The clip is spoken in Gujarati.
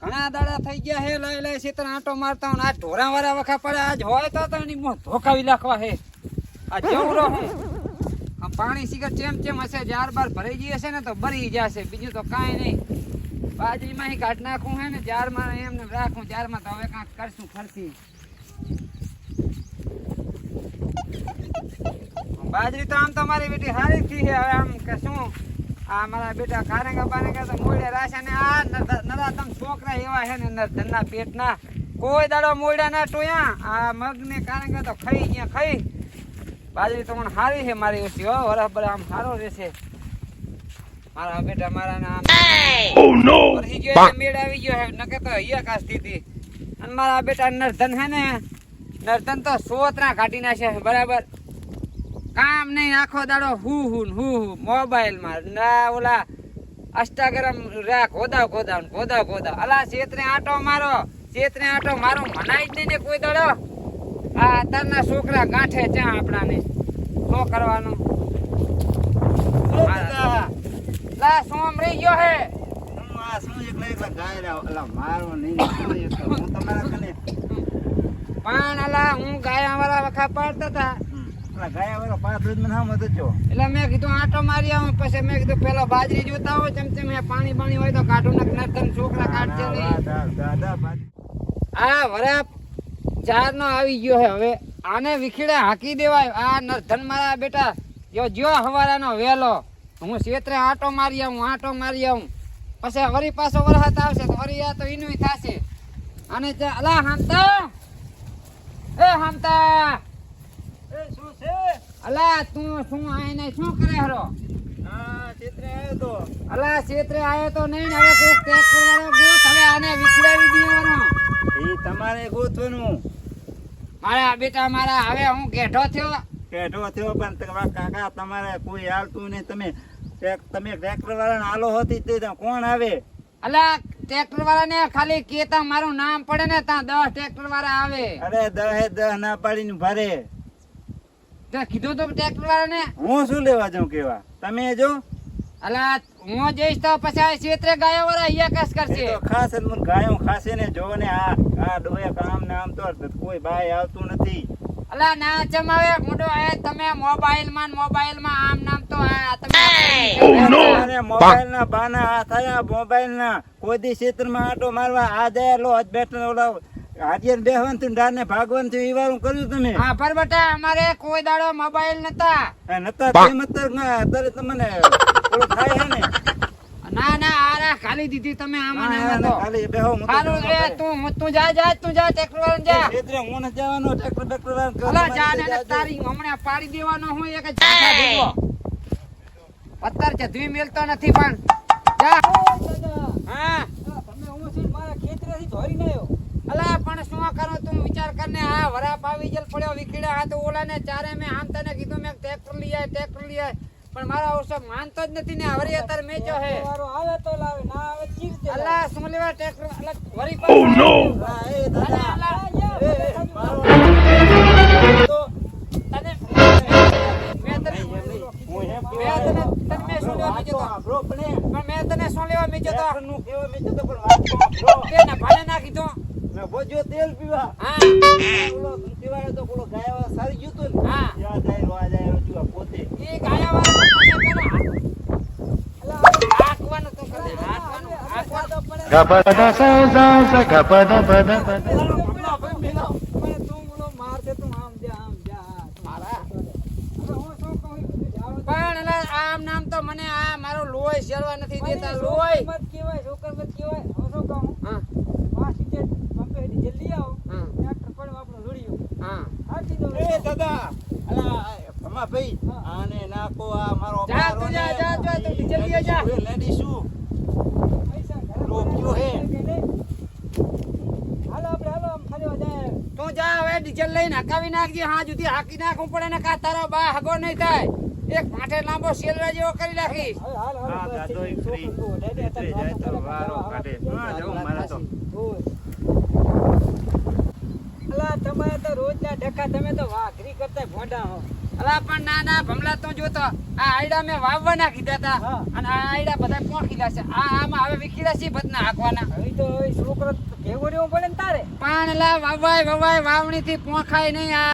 ઘણા દાડા થઈ ગયા હે, લઈ લઈ સીતર આંટો મારતા આ ઢોરા વાળા વખા પડે. આજ હોય તો તો એની મોં ધોકાવી નાખવા હે. આ જેવડો હે. આ પાણી સિગર ચેમ ચેમ હશે, જાર બાર ભરાઈ ગઈ હશે ને તો બરી જશે. બીજું તો કાંઈ નહીં. બાજરીમાં અહીં કાઢ નાખું હે ને, જારમાં એમને રાખું. જારમાં તો હવે કાંઈક કરશું ફરતી. બાજરી તો આમ તો મારી બેટી સારી થઈ છે હવે આમ કે શું? આ મારા બેટા કારંગા બારેંગા તો મોડે રાશે ને આ નરા તમ છોકરા એવા છે ને નર ધનના પેટના. કોઈ દાડો મોડ્યા ના ટોયા. આ મગ ને કારેંગા તો ખાઈ ગયા ખાઈ. બાજરી તો પણ સારી છે મારી ઓછી હો. બરાબર આમ સારો રહેશે. મારા બેટા મારા નામ. વરસી ગયો મેળ આવી ગયો છે. નકે તો અહીંયા કા સ્થિતિ અને મારા બેટા નરધન છે ને નરધન તો સોતરા કાઢી નાખે છે બરાબર. કામ નહીં આખો દાડો હું હું હું હું મોબાઈલમાં. ના ઓલા અષ્ટાગ્રામ રા ખોદાવ ખોદાવ ખોદાવ ખોદાવ. અલા ચેતને આટો મારો ચેતરે આટો મારો મનાય જ નહીં ને કોઈ દાડો. આ અત્યારના છોકરા ગાંઠે ચા આપણાને. શું કરવાનું? લા સોમ રહી ગયો હે. હું આ શું એકલા એકલા ગાય રહ્યો? અલા મારો નહીં શું તમારા કને પણ અલા હું ગાયા વાળા વખા પાડતા હતા. એટલે મેં કીધું આટો મારી આવું પછી મેં કીધું પેલો બાજરી જોતા હોય ચમ ચમ પાણી પાણી હોય તો કાઢું નાખ તને છોકરા કાઢશે નહીં. આ વરાપ ચાર નો આવી ગયો હે હવે આને વિખેડે હાકી દેવાય. આ નરધન મારા બેટા જો જો હવારાનો વેલો. હું ક્ષેત્રે આટો મારી આવું આટો મારી આવું. પછી વરી પાછો વરસાદ આવશે તો વરી આ તો ઈનુંય થાશે. અને અલા હામતા. એ હામતા. અલા તું શું આઈને શું કરે હરો? અલા ક્ષેત્રે આવ્યો તો નહીં હવે કોક ટ્રેક્ટર વાળો ગોત હવે આને વિખડાવી દેવાનો. એ તમારે ગોતવાનું. મારા બેટા મારા હવે હું ઘેઠો થયો. પેઢો થયો પણ તમારા કાકા તમારે કોઈ હાલતું નહીં. તમે તમે ટ્રેક્ટર વાળાને હાલો હતી તે કોણ આવે? અલા ટ્રેક્ટર વાળા ને ખાલી કેતા મારું નામ પડે ને ત્યાં દસ ટ્રેક્ટર વાળા આવે. અરે દહે દહ ના પાડીને ભરે તે કીધું તો ટ્રેક્ટર વાળા ને હું શું લેવા જાઉં કેવા? તમે જો. અલા હું જઈશ તો પછી આ ક્ષેત્રે ગાયો વાળા અહીંયા કસ કરશે તો ખાસ મને ગાયો ખાસે ને જો ને આ આ ડોહે કામ ને આમ તો કોઈ બાય આવતું નથી. અલા ના ચમાવે મોટો એ તમે મોબાઈલમાં મોબાઈલમાં આમ નામ તો આ તમે અને મોબાઈલ ના બાના આ થયા મોબાઈલ ના કોઈ દી ક્ષેત્રમાં આટો મારવા આ લો જ બેઠો ઓલા હાથિયાર બેહવાનું થયું ડાર ને ભાગવાનું એ કર્યું તમે? હા પર બેટા અમારે કોઈ દાડો મોબાઈલ નતા. નતા તેમ અત્યારે તમને થોડું થાય છે ને? ના ના આરા ખાલી દીધી તમે આમાં હા, ના હા, ખાલી બેહો હું તો સારું તું તું જા જા તું જા ટ્રેક્ટર વાળા જા. એટલે હું ન જવાનો ટ્રેક્ટર બેક્ટર વાળા અલા જા ને તારી હમણાં પાડી દેવાનો હું એક જાખા ભેગો. પત્તર ચધવી મેલતો નથી પણ. જા. હા અલા પણ શું કરો તું? વિચાર કરને આ વરાપ આવી જલ પડ્યો વિકડ્યા હા તો ઓલા ને ચારે મેં આમ તને કીધું મેં ટ્રેક્ટર લઈ આય ટ્રેક્ટર લઈ આય. પણ મારા ઓછો માનતો જ નથી ને હરી અત્યારે મેચો હે. અલા શું ટ્રેક્ટર અલા વરી ઓ નો એ દાદા. એ, એ, મારો તો તને મેં તને હું એમ મેં તને. મેં શું લેવા મેચો તો? પણ મેં તને શું લેવા મેચો તો? નું કહેવા મેં કીધું પણ વાત તો. તેને ભાડે નાખી દો મેં બોજો તેલ પીવા. હા. ઓલો તો પેલો ગાયવા સારી ગયું તું ને. હા. યાદ આવ્યો, આ જાય રજૂઆ પોતે. એ ગાયા વાળા પાસે પેલા હાંકવાનું તો કરે હાંકવાનું હાંકવાનું sa sa gapada pada pada. પણ એલા આમ નામ તો મને આ મારો લોહી શેરવા નથી દેતા લોહી. હા હા. હા. એ દાદા અલા ભમા ભાઈ આને નાખો આ મારો જા તું જા જા જા તું ડીઝલ જા. લેડી શું રોક્યો હે. તું જા હવે ડીઝલ લઈને હકાવી નાખજે હા જુદી હાકી નાખવું પડે ને કા તારો બા હગો નહીં થાય. એક માથે લાંબો શેલરા જેવો કરી નાખી હા દાદો ફ્રી જાય તો વારો કાઢે. હા જાઉં મારા તો. ઢકા તમે તો વાઘરી કરતા ભોંડા હો. અલા પણ ના ના ભમલા તો જોતો આ આયડા મેં વાવવાના કીધા હતા અને આ આયડા બધા કોણ કીધા છે? આ આમાં હવે વિખીલા છે ભતના હાંકવાના. હવે તો છોકરો રહેવો પડે ને તારે? પણ લા વાવાય વાવાય વાવણી થી પોખાય નહીં આ.